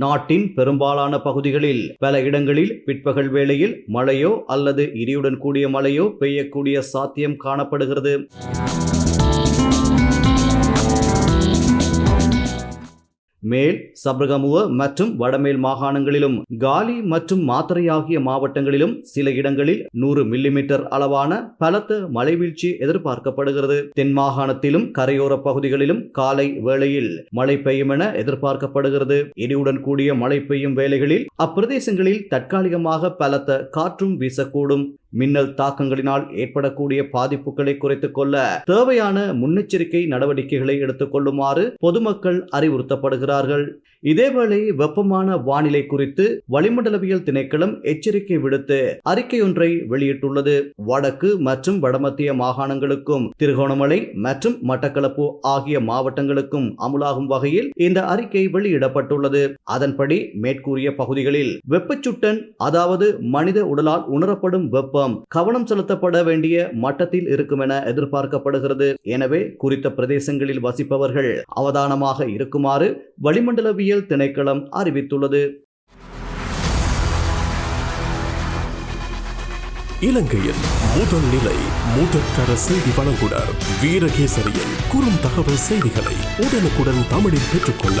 நாட்டின் பெரும்பாலான பகுதிகளில் பல இடங்களில் பிற்பகல் வேளையில் மழையோ அல்லது இடியுடன் கூடிய மழையோ பெய்யக்கூடிய சாத்தியம் காணப்படுகிறது. மேல் சப்ரகமுவ மற்றும் வடமேல் மாகாணங்களிலும் காலி மற்றும் மாத்தறை ஆகிய மாவட்டங்களிலும் சில இடங்களில் நூறு மில்லிமீட்டர் அளவான பலத்த மழைவீழ்ச்சி எதிர்பார்க்கப்படுகிறது. தென் மாகாணத்திலும் கரையோர பகுதிகளிலும் காலை வேளையில் மழை பெய்யும் என எதிர்பார்க்கப்படுகிறது. இடியுடன் கூடிய மழை பெய்யும் வேளைகளில் அப்பிரதேசங்களில் தற்காலிகமாக பலத்த காற்றும் வீசக்கூடும். மின்னல் தாக்கங்களினால் ஏற்படக்கூடிய பாதிப்புகளை குறைத்துக் கொள்ள தேவையான முன்னெச்சரிக்கை நடவடிக்கைகளை எடுத்துக் கொள்ளுமாறு பொதுமக்கள் அறிவுறுத்தப்படுகிறார்கள். இதேவேளை வெப்பமான வானிலை குறித்து வளிமண்டலவியல் திணைக்களம் எச்சரிக்கை விடுத்து அறிக்கையொன்றை வெளியிட்டுள்ளது. வடக்கு மற்றும் வடமத்திய மாகாணங்களுக்கும் திருகோணமலை மற்றும் மட்டக்களப்பு ஆகிய மாவட்டங்களுக்கும் அமுலாகும் வகையில் இந்த அறிக்கை வெளியிடப்பட்டுள்ளது. அதன்படி மேற்கூறிய பகுதிகளில் வெப்பச்சுட்டன் அதாவது மனித உடலால் உணரப்படும் வெப்பம் கவனம் செலுத்தப்பட வேண்டிய மட்டத்தில் இருக்கும் என எதிர்பார்க்கப்படுகிறது. எனவே குறித்த பிரதேசங்களில் வசிப்பவர்கள் அவதானமாக இருக்குமாறு வளிமண்டலவியல் திணைக்களம் அறிவித்துள்ளது. இலங்கையில் முதல் நிலை முதற்கர செய்தி வழங்குனர் வீரகேசரியின் குறுந்தகவல் செய்திகளை உடனுக்குடன் தமிழில் பெற்றுக்கொள்ள